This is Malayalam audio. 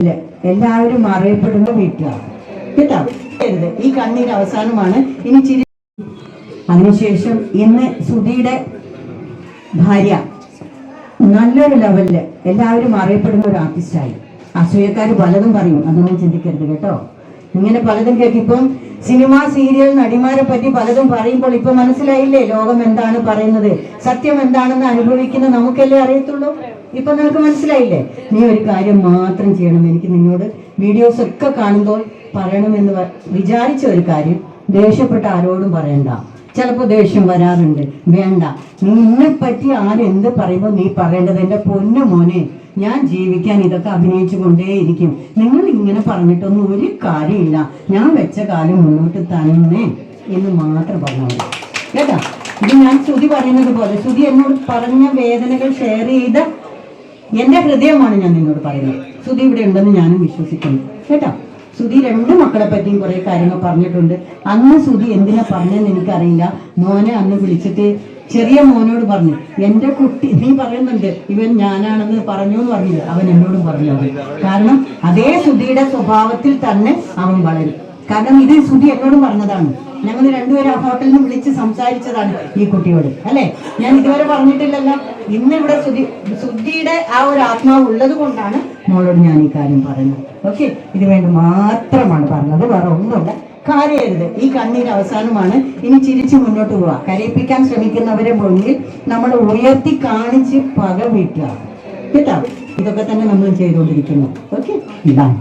എല്ലാവരും അറിയപ്പെടുന്ന വീട്ടിലാണ്. കേട്ടോ. ഈ കണ്ണീര് അവസാനമാണ്. ഇനി ചിരി. അതിനുശേഷം ഇന്ന് സുധിയുടെ ഭാര്യ. നല്ലൊരു ലെവലിൽ എല്ലാവരും അറിയപ്പെടുന്ന ഒരു ആർട്ടിസ്റ്റായി അസൂയക്കാർ പലതും പറയും. അതൊന്നും ചിന്തിക്കരുത് കേട്ടോ. ഇങ്ങനെ പലതും കേൾക്കിപ്പം സിനിമ സീരിയൽ നടിമാരെ പറ്റി പലതും പറയുമ്പോൾ ഇപ്പൊ മനസ്സിലായില്ലേ? ലോകം എന്താണ് പറയുന്നത്? സത്യം എന്താണെന്ന് അനുഭവിക്കുന്ന നമുക്കല്ലേ അറിയത്തുള്ളൂ? ഇപ്പൊ നിനക്ക് മനസ്സിലായില്ലേ? നീ ഒരു കാര്യം മാത്രം ചെയ്യണം. എനിക്ക് നിന്നോട് വീഡിയോസ് ഒക്കെ കാണുമ്പോൾ പറയണമെന്ന് വിചാരിച്ച ഒരു കാര്യം ദേഷ്യപ്പെട്ട ആരോടും പറയണ്ട. ചിലപ്പോൾ ദേഷ്യം വരാറുണ്ട്. വേണ്ട. നിന്നെ പറ്റി ആരെന്ത് പറയുമ്പോൾ നീ പറയേണ്ടത് എന്റെ പൊന്നു മോനെ. ഞാൻ ജീവിക്കാൻ ഇതൊക്കെ അഭിനയിച്ചു കൊണ്ടേയിരിക്കും നിങ്ങൾ ഇങ്ങനെ പറഞ്ഞിട്ടൊന്നും ഒരു കാര്യമില്ല. ഞാൻ വെച്ച കാലം മുന്നോട്ട് തന്നെ എന്ന് മാത്രം പറഞ്ഞു കേട്ടാ? ഇത് ഞാൻ ശ്രുതി പറയുന്നത് പോലെ ശ്രുതി എന്നോട് പറഞ്ഞ വേദനകൾ ഷെയർ ചെയ്ത എന്റെ ഹൃദയമാണ് ഞാൻ നിന്നോട് പറയുന്നത്. സുധി ഇവിടെ ഉണ്ടെന്ന് ഞാനും വിശ്വസിക്കുന്നു. കേട്ടോ? സുധി രണ്ട് മക്കളെ പറ്റിയും കുറെ കാര്യങ്ങൾ പറഞ്ഞിട്ടുണ്ട്. അന്ന് സുധി എന്തിനാ പറഞ്ഞെന്ന് എനിക്കറിയില്ല. മോനെ അന്ന് വിളിച്ചിട്ട് ചെറിയ മോനോട് പറഞ്ഞു എന്റെ കുട്ടി നീ പറയുന്നുണ്ട് ഇവൻ ഞാനാണെന്ന് പറഞ്ഞു എന്ന് പറഞ്ഞില്ല? അവൻ എന്നോടും പറഞ്ഞു കാരണം അതേ സുധിയുടെ സ്വഭാവത്തിൽ തന്നെ അവൻ വളരും. കാരണം ഇത് സുധി എന്നോടും പറഞ്ഞതാണ്. ഞങ്ങൾ രണ്ടുപേരും ആ ഹോട്ടലിൽ നിന്ന് വിളിച്ച് സംസാരിച്ചതാണ് ഈ കുട്ടിയോട് അല്ലെ? ഞാൻ ഇതുവരെ പറഞ്ഞിട്ടില്ലല്ലോ. ഇന്ന് ഇവിടെ ശുദ്ധിയുടെ ആ ഒരു ആത്മാവ് ഉള്ളത് കൊണ്ടാണ് മോളോട് ഞാൻ ഈ കാര്യം പറയുന്നത്. ഓക്കെ? ഇത് വേണ്ടി മാത്രമാണ് പറഞ്ഞത്. വേറെ ഒന്നുമില്ല. കരയരുത്. ഈ കണ്ണീര് അവസാനമാണ്. ഇനി ചിരിച്ച് മുന്നോട്ട് പോവാ. കരയിപ്പിക്കാൻ ശ്രമിക്കുന്നവരെ മുന്നിൽ നമ്മൾ ഉയർത്തി കാണിച്ച് പക വീട്ടുക. കേട്ടോ? ഇതൊക്കെ തന്നെ നമ്മൾ ചെയ്തുകൊണ്ടിരിക്കുന്നു. ഓക്കെ? ഇതാണ്.